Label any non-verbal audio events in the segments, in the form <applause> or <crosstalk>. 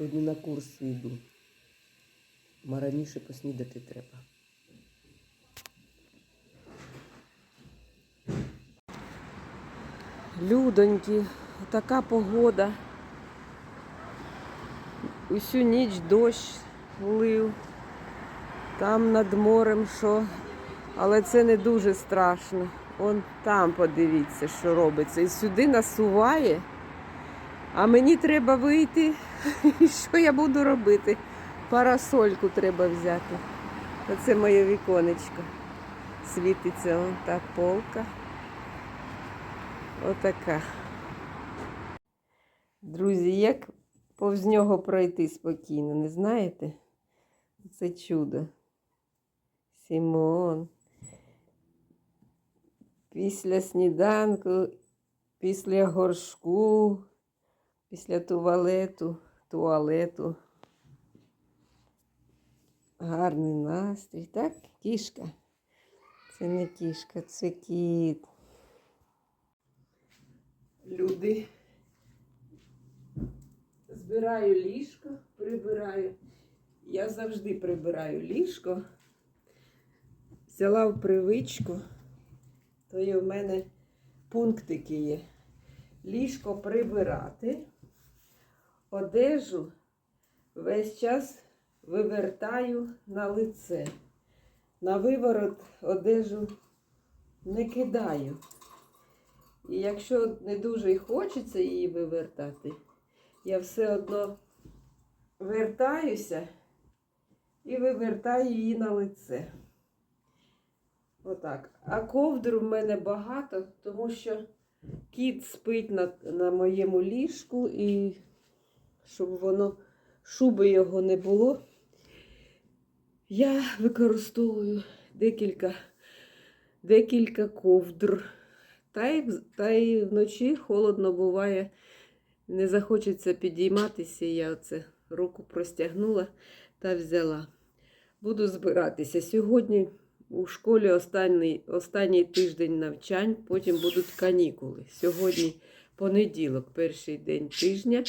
Сьогодні на курс йду. Ма раніше поснідати треба. Людоньки, така погода. Усю ніч дощ лив. Там над морем що. Але це не дуже страшно. Он там подивіться, що робиться. І сюди насуває. А мені треба вийти. <laughs> І що я буду робити? Парасольку треба взяти. Оце моє віконечко. Світиться он та полка. Отака. Друзі, як повз нього пройти спокійно, не знаєте? Це чудо. Сімон. Після сніданку, після горшку, після туалету, туалету. Гарний настрій, так? Кішка. Це не кішка, це кіт. Люди. Збираю ліжко, прибираю. Я завжди прибираю ліжко. Взяла в привичку, то є в мене пунктики є. Ліжко прибирати, одежу весь час вивертаю на лице. На виворот одежу не кидаю. І якщо не дуже хочеться її вивертати, я все одно вертаюся і вивертаю її на лице. Отак. А ковдру в мене багато, тому що кіт спить на, на моєму ліжку і щоб воно, шуби його не було, я використовую декілька, декілька ковдр. Та й, та й вночі холодно буває, не захочеться підійматися. Я оце руку простягнула та взяла. Буду збиратися. Сьогодні у школі останній, останній тиждень навчань, потім будуть канікули. Сьогодні понеділок, перший день тижня.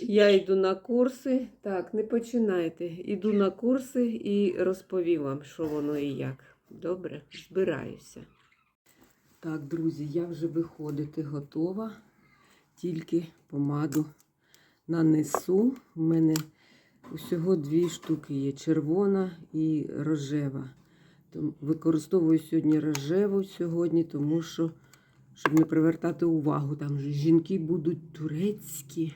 Я йду на курси. Так, не починайте. Іду на курси і розповім вам, що воно і як. Добре, збираюся. Так, друзі, я вже виходити готова. Тільки помаду нанесу. У мене усього дві штуки є: червона і рожева. Використовую сьогодні рожеву сьогодні, тому що, щоб не привертати увагу, там же жінки будуть турецькі,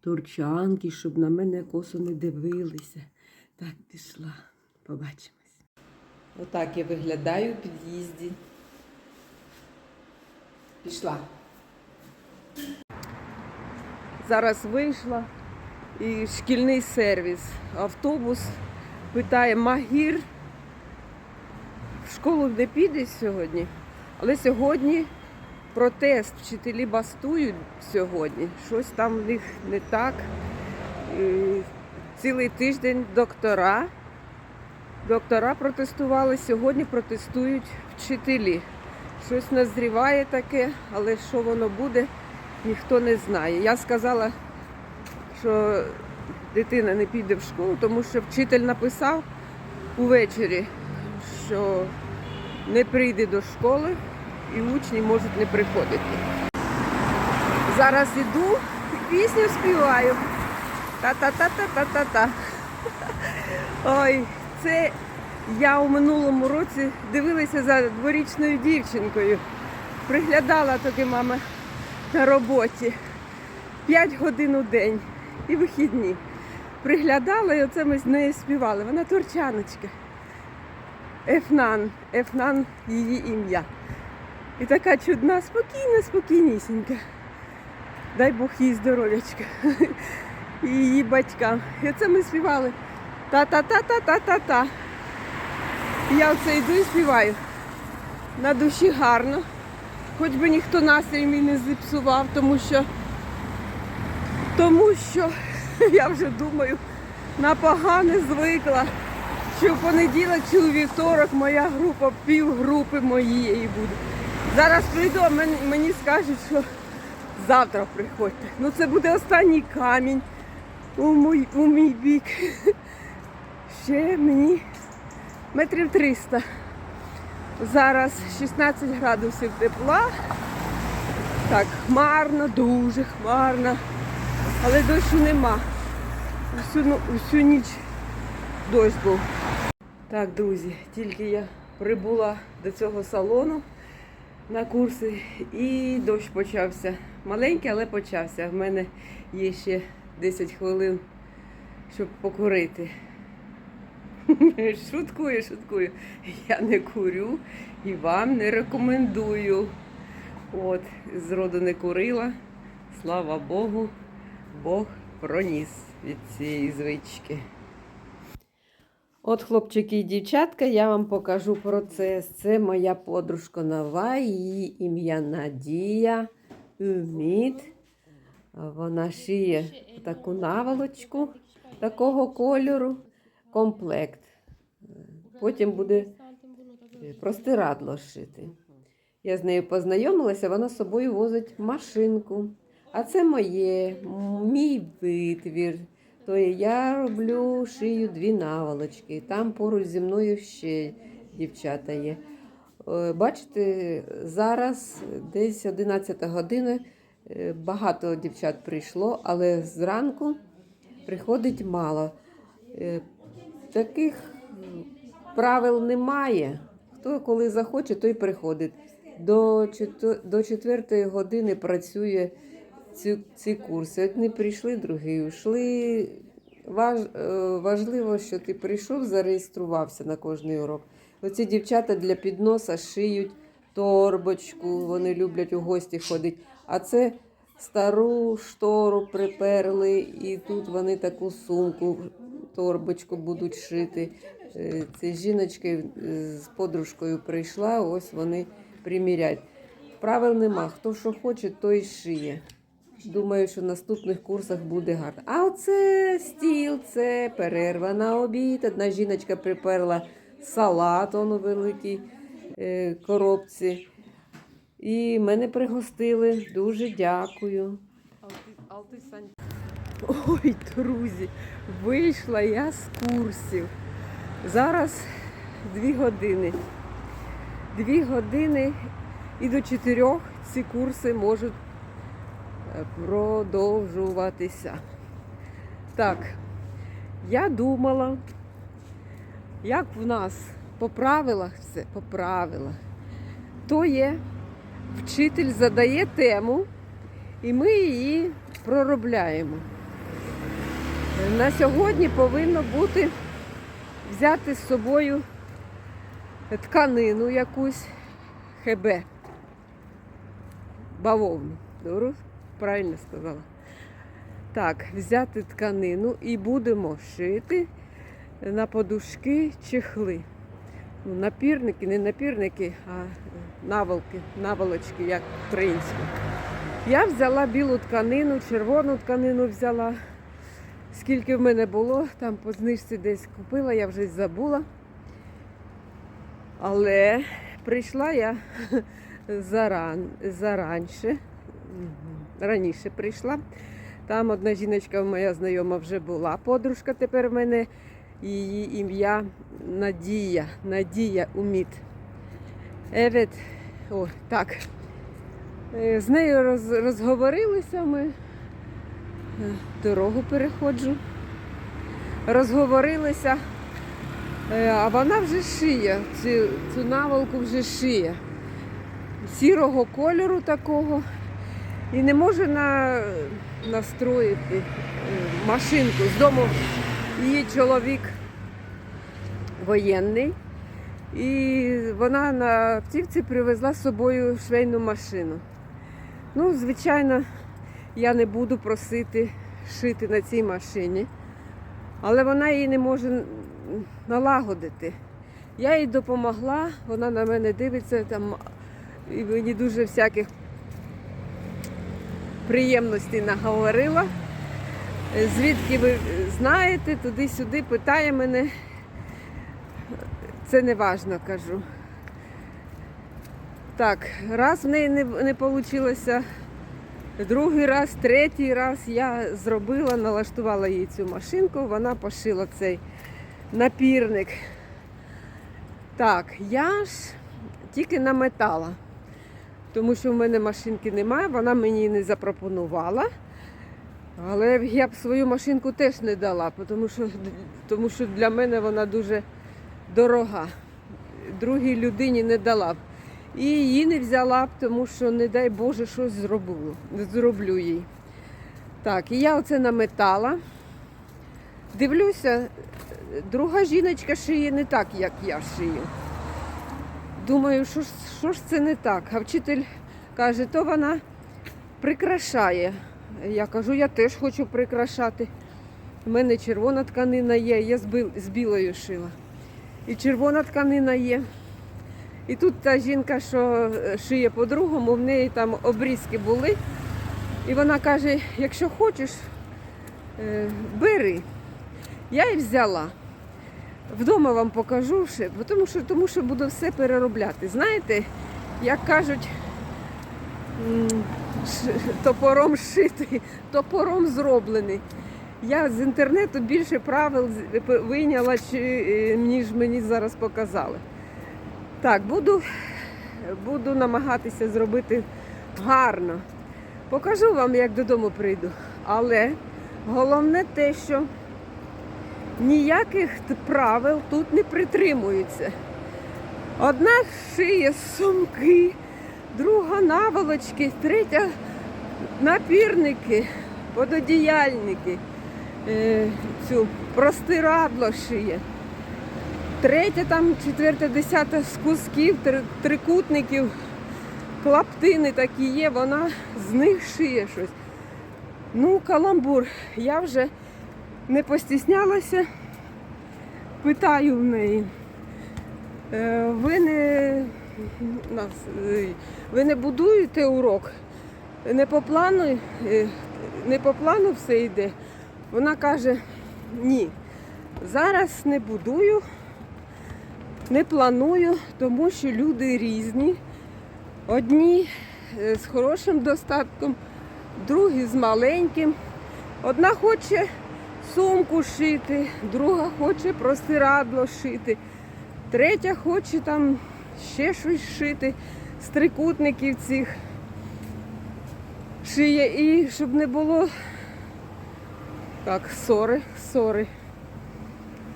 турчанки, щоб на мене косо не дивилися. Так, пішла. Побачимось. Отак я виглядаю у під'їзді. Пішла. Зараз вийшла і шкільний сервіс. Автобус питає Магір. В школу не піде сьогодні, але сьогодні протест. Вчителі бастують сьогодні. Щось там в них не так. Цілий тиждень доктора. Доктора протестували, сьогодні протестують вчителі. Щось назріває таке, але що воно буде, ніхто не знає. Я сказала, що дитина не піде в школу, тому що вчитель написав увечері, що не прийде до школи і учні можуть не приходити. Зараз іду і пісню співаю. Та-та-та-та-та-та-та. Ой, це я у минулому році дивилася за дворічною дівчинкою. Приглядала таки мама на роботі. П'ять годин у день і вихідні. Приглядала, і оце ми з нею співали. Вона турчаночка. Ефнан. Ефнан її ім'я. І така чудна, спокійна, спокійнісінька. Дай Бог їй здоров'ячка. <laughs> І її батькам. І оце ми співали. Та-та-та-та-та-та-та. Я оце йду і співаю. На душі гарно. Хоч би ніхто настрій мій не зіпсував, тому що, тому що <laughs> я вже думаю, на погане звикла. чи в понеділок, чи у вівторок моя група, півгрупи моєї буде. Зараз прийду, а мені, скажуть, що завтра приходьте. Ну це буде останній камінь у мій, у мій бік. Ще мені метрів 300. Зараз 16 градусів тепла. Так, хмарно, дуже хмарно. Але дощу нема. Усю, ну- усю ніч дощ був. Так, друзі, тільки я прибула до цього салону на курси і дощ почався. Маленький, але почався. В мене є ще 10 хвилин, щоб покурити. Шуткую, шуткую. Я не курю і вам не рекомендую. От, зроду не курила. Слава Богу, Бог проніс від цієї звички. От, хлопчики і дівчатка, я вам покажу процес. Це моя подружка нова, її ім'я Надія Уміт. Вона шиє таку наволочку такого кольору, комплект. Потім буде простирадло шити. Я з нею познайомилася, вона з собою возить машинку. А це моє, мій витвір. То я роблю, шию дві наволочки. Там поруч зі мною ще дівчата є. Е, Бачите, зараз десь 11 година. е, Багато дівчат прийшло, але зранку приходить мало. Е, Таких правил немає. Хто коли захоче, той приходить. До, чето- до 4 години працює ці, ці курси. Одні прийшли, другі йшли. Важ, е, важливо, що ти прийшов, зареєструвався на кожний урок. Оці дівчата для підноса шиють торбочку, вони люблять у гості ходити. А це стару штору приперли, і тут вони таку сумку, торбочку будуть шити. Е, Ці жіночки е, з подружкою прийшла, ось вони приміряють. Правил нема. Хто що хоче, той шиє. Думаю, що в наступних курсах буде гарно. А оце стіл, це перерва на обід. Одна жіночка приперла салат он у великій е, коробці. І мене пригостили. Дуже дякую. Ой, друзі, вийшла я з курсів. Зараз дві години. Дві години і до чотирьох ці курси можуть продовжуватися. Так, я думала, як в нас по правилах все, по правилах, то є вчитель задає тему, і ми її проробляємо. На сьогодні повинно бути взяти з собою тканину якусь ХБ. Бавовну. Правильно сказала. Так, взяти тканину і будемо шити на подушки чехли. Ну, напірники, не напірники, а наволки, наволочки, як українські. Я взяла білу тканину, червону тканину взяла. Скільки в мене було, там по знижці десь купила, я вже забула. Але прийшла я <laughs> заран, заранше. Раніше прийшла. Там одна жіночка моя знайома вже була, подружка тепер в мене, її ім'я Надія. Надія Уміт. Evet. О, так. Е, З нею роз, розговорилися ми. Е, Дорогу переходжу. Розговорилися. Е, А вона вже шиє, цю, цю наволку вже шиє. Сірого кольору такого. І не може на, настроїти е, машинку. З дому її чоловік воєнний. І вона на автівці привезла з собою швейну машину. Ну, звичайно, я не буду просити шити на цій машині, але вона її не може налагодити. Я їй допомогла, вона на мене дивиться там і мені дуже всяких приємностей наговорила. Звідки ви знаєте, туди-сюди питає мене. це не важно, кажу. Так, раз в неї не, не вийшло, другий раз, третій раз я зробила, налаштувала їй цю машинку, вона пошила цей напірник. Так, я ж тільки наметала, тому що в мене машинки немає, вона мені не запропонувала. Але я б свою машинку теж не дала, тому що, тому що для мене вона дуже дорога. Другій людині не дала б. І її не взяла б, тому що, не дай Боже, щось зроблю, зроблю їй. Так, і я оце наметала. Дивлюся, друга жіночка шиє не так, як я шию. Думаю, що ж, що ж це не так? А вчитель каже, то вона прикрашає. Я кажу, я теж хочу прикрашати. У мене червона тканина є, я з, білою шила. І червона тканина є. І тут та жінка, що е, шиє по-другому, в неї там обрізки були. І вона каже, якщо хочеш, е, бери. Я і взяла. Вдома вам покажу ще, тому що, тому що буду все переробляти. Знаєте, як кажуть, топором шитий, топором зроблений. Я з інтернету більше правил вийняла, е, ніж мені зараз показали. Так, буду, буду намагатися зробити гарно. Покажу вам, як додому прийду. Але головне те, що ніяких правил тут не притримуються. Одна шиє сумки, друга наволочки, третя напірники, пододіяльники, е, цю простирадло шиє. Третя, там, четверта, десята з кусків, трикутників, клаптини такі є, вона з них шиє щось. Ну, каламбур. Я вже не постіснялася, питаю в неї. «Е, Ви не, ви не будуєте урок? Не по плану, е, не по плану все йде. Вона каже, ні, зараз не будую, не планую, тому що люди різні. Одні е, з хорошим достатком, другі з маленьким. Одна хоче сумку шити, друга хоче простирадло шити, третя хоче там ще щось шити з трикутників цих шиє. І щоб не було так, ссори, ссори.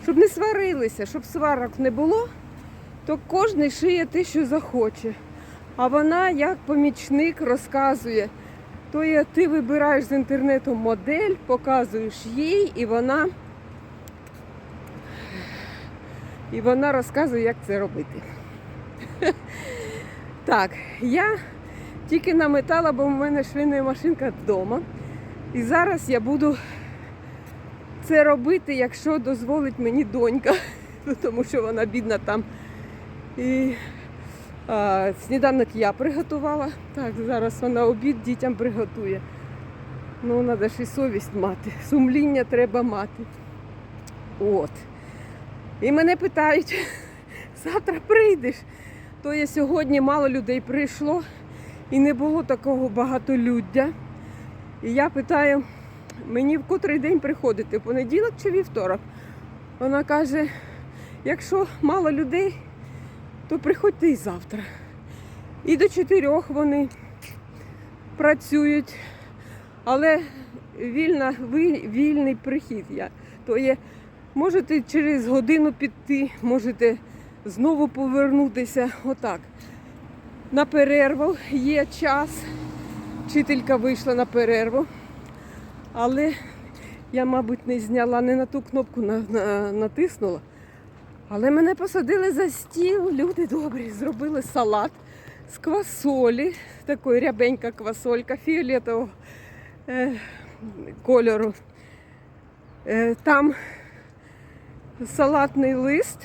Щоб не сварилися, щоб сварок не було, то кожен шиє те, що захоче. А вона, як помічник, розказує. То є, ти вибираєш з інтернету модель, показуєш їй, і вона, і вона розказує, як це робити. <laughs> Так, я тільки наметала, бо в мене швейна машинка вдома. І зараз я буду це робити, якщо дозволить мені донька, <laughs> Ну, тому що вона бідна там. І сніданок я приготувала. Так, зараз вона обід дітям приготує. Ну, треба ж і совість мати. Сумління треба мати. От. І мене питають, <laughs> завтра прийдеш. То є сьогодні мало людей прийшло і не було такого багатолюддя. І я питаю, мені в котрий день приходити, в понеділок чи вівторок? Вона каже, якщо мало людей, то приходьте і завтра. І до чотирьох вони працюють, але вільна, вільний прихід. Я. То є, можете через годину піти, можете знову повернутися. Отак. На перерву є час. Вчителька вийшла на перерву, але я, мабуть, не зняла, не на ту кнопку на, на, натиснула. Але мене посадили за стіл, люди добрі, зробили салат з квасолі, такої рябенька квасолька фіолетового е, кольору. Е, там салатний лист,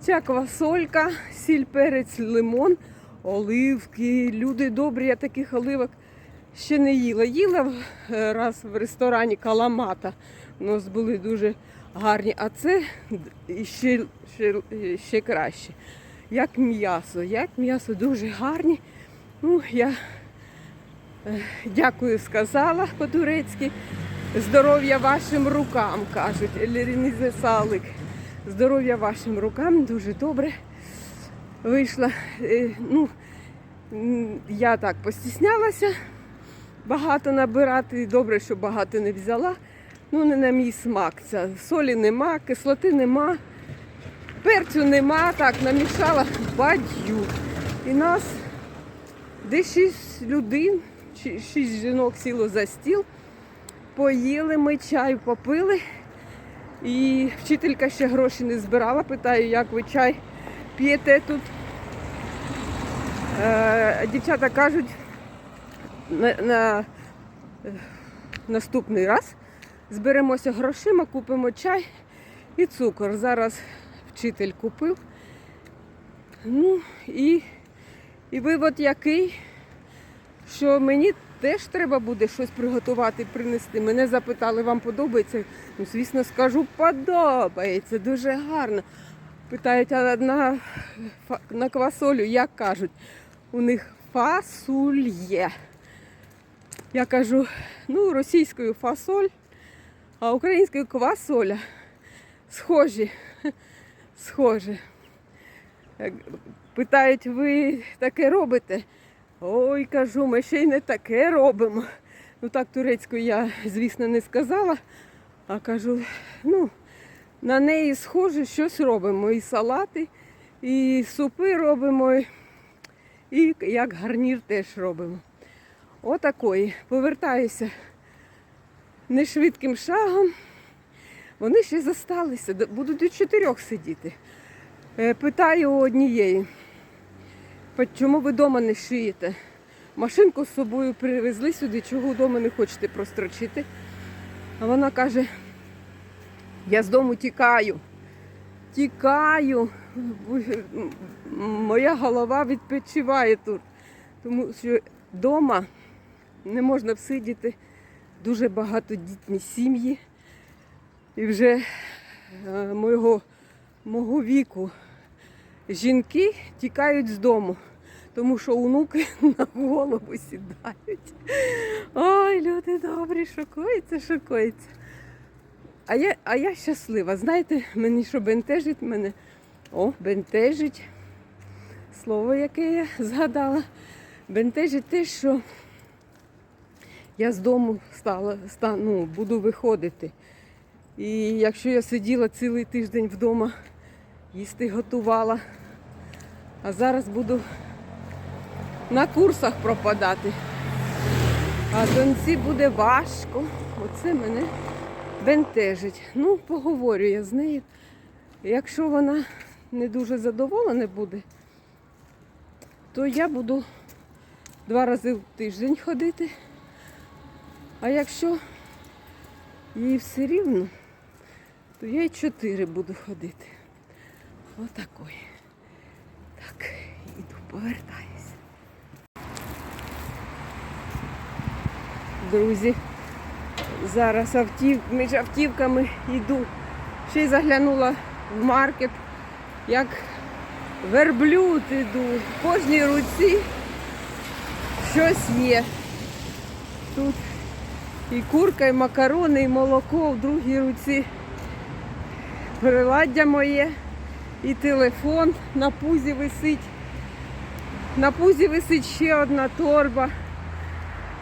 ця квасолька, сіль, перець, лимон, оливки. Люди добрі, я таких оливок ще не їла. Їла е, раз в ресторані Каламата. У нас були дуже. Гарні, а це ще, ще, ще краще. Як м'ясо. Як м'ясо дуже гарні. Ну, я е, дякую сказала по-турецьки. Здоров'я вашим рукам, кажуть. Лірінізе Салик. Здоров'я вашим рукам, дуже добре вийшла. Е, Ну, я так постіснялася багато набирати. Добре, що багато не взяла. Ну, не на мій смак. Ця солі нема, кислоти нема, перцю нема. Так, намішала бадью. І нас десь шість людей, шість жінок сіло за стіл. Поїли ми чаю, попили. І вчителька ще гроші не збирала. Питаю, як ви чай п'єте тут. Е, дівчата кажуть, на, на е, наступний раз зберемося грошима, купимо чай і цукор. Зараз вчитель купив. Ну і, і вивод який, що мені теж треба буде щось приготувати, принести. Мене запитали, вам подобається? Ну, звісно, скажу, подобається, дуже гарно. Питають, а на, на квасолю, як кажуть, у них фасульє. Я кажу, ну, російською фасоль, а українською квасоля. Схожі. Схожі. Питають, ви таке робите? Ой, кажу, ми ще й не таке робимо. Ну так турецькою я, звісно, не сказала, а кажу, ну, на неї схоже, щось робимо. І салати, і супи робимо, і як гарнір теж робимо. Отакої. Повертаюся нешвидким шагом. Вони ще зосталися, будуть до чотирьох сидіти. Е, Питаю у однієї, чому ви вдома не шиєте? Машинку з собою привезли сюди, чого вдома не хочете прострочити. А вона каже, я з дому тікаю. Тікаю. Моя голова відпочиває тут. Тому що вдома не можна всидіти. Дуже багатодітні сім'ї. І вже е, мого, мого віку жінки тікають з дому, тому що онуки <laughs> на голову сідають. Ой, люди добрі, шокується, шокується. А я, а я щаслива. Знаєте, мені що бентежить мене. О, бентежить. Слово, яке я згадала. Бентежить те, що я з дому стала, ста- ну, буду виходити. І якщо я сиділа цілий тиждень вдома, їсти готувала, а зараз буду на курсах пропадати. А доньці буде важко. Оце мене бентежить. Ну, поговорю я з нею. Якщо вона не дуже задоволена буде, то я буду два рази в тиждень ходити. А якщо їй все рівно, то я й чотири буду ходити. Отакої. Так, іду, повертаюся. Друзі, зараз автів, між автівками йду. Ще й заглянула в маркет, як верблюд іду. В кожній руці щось є. Тут і курка, і макарони, і молоко в другій руці. Приладдя моє, і телефон на пузі висить. На пузі висить ще одна торба.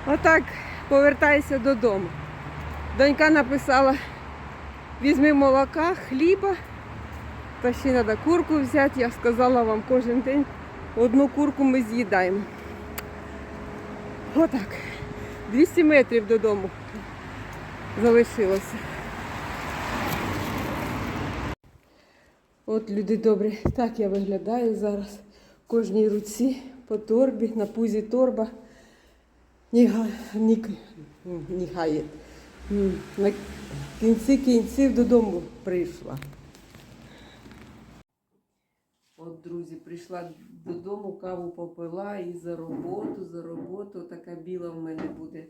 Отак повертаюся додому. Донька написала, візьми молока, хліба, та ще треба курку взяти. Я сказала вам кожен день одну курку ми з'їдаємо. Отак. 200 метрів додому залишилося. От люди добрі, так я виглядаю зараз. В кожній руці по торбі, на пузі торба. Ні, нігає. М, На кінці кінців додому прийшла. Друзі, прийшла додому, каву попила і за роботу, за роботу. Така біла в мене буде.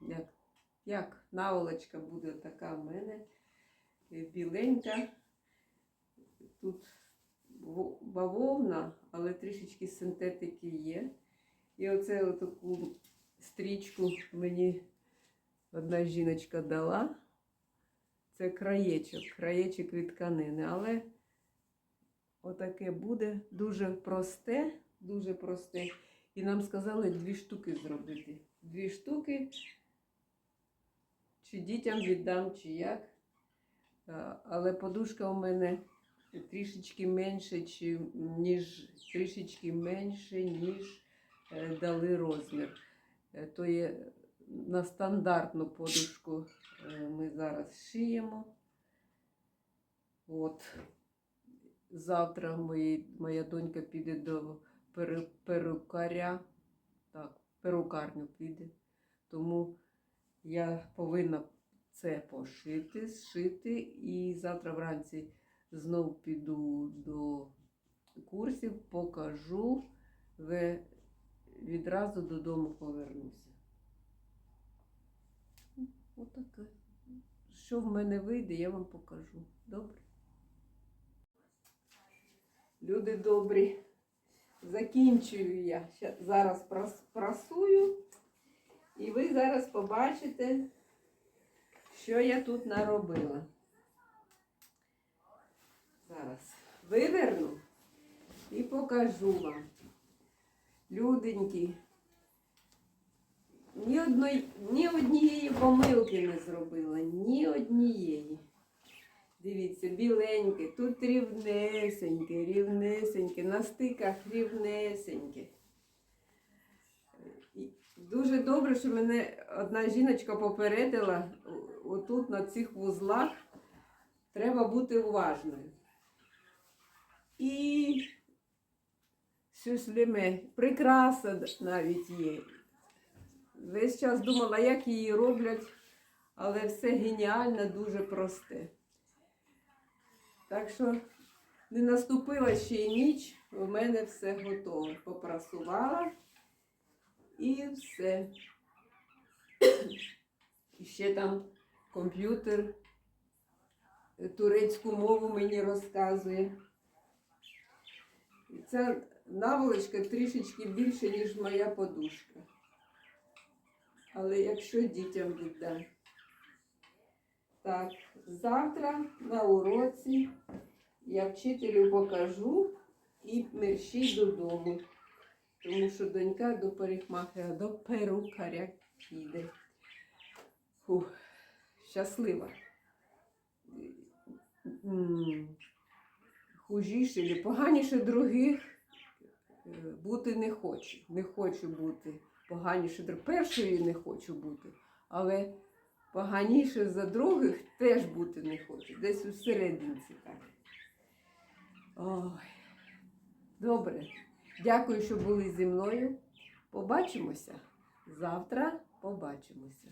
Як як наволочка буде така в мене е, біленька. Тут бавовна, але трішечки синтетики є. І оце таку стрічку мені одна жіночка дала. Це краєчок, краєчок від тканини. Але отаке буде дуже просте, дуже просте. І нам сказали дві штуки зробити. Дві штуки. Чи дітям віддам, чи як. Але подушка у мене трішечки менше, чи, ніж трішечки менше, ніж е, дали розмір. Е, То є на стандартну подушку е, ми зараз шиємо. От. Завтра мої, моя донька піде до перу- перукаря. Так, перукарню піде. Тому я повинна це пошити, зшити. І завтра вранці знов піду до курсів, покажу, відразу додому повернуся. Отаке. Що в мене вийде, я вам покажу. Добре? Люди добрі. Закінчую я. Зараз прасую. І ви зараз побачите, що я тут наробила. Зараз виверну і покажу вам. Люденькі, ні, одної, ні однієї помилки не зробила, ні однієї. Дивіться, біленьке, тут рівнесеньке, рівнесеньке, на стиках рівнесеньке. Дуже добре, що мене одна жіночка попередила отут на цих вузлах. Треба бути уважною. І сюсліме, прикраса навіть є. Весь час думала, як її роблять, але все геніально, дуже просте. Так що не наступила ще й ніч, у мене все готове. Попрасувала і все. І ще там комп'ютер е, турецьку мову мені розказує. І ця наволочка трішечки більше, ніж моя подушка. Але якщо дітям віддам. Так, завтра на уроці я вчителю покажу і мерщій додому. Тому що донька до парикмахера, до перукаря піде. Фух, щаслива. Хужіше, чи поганіше других е, бути не хочу. Не хочу бути поганіше. Першої не хочу бути, але поганіше за других теж бути не хочу. Десь у серединці так. Ой. Добре. Дякую, що були зі мною. Побачимося. Завтра побачимося.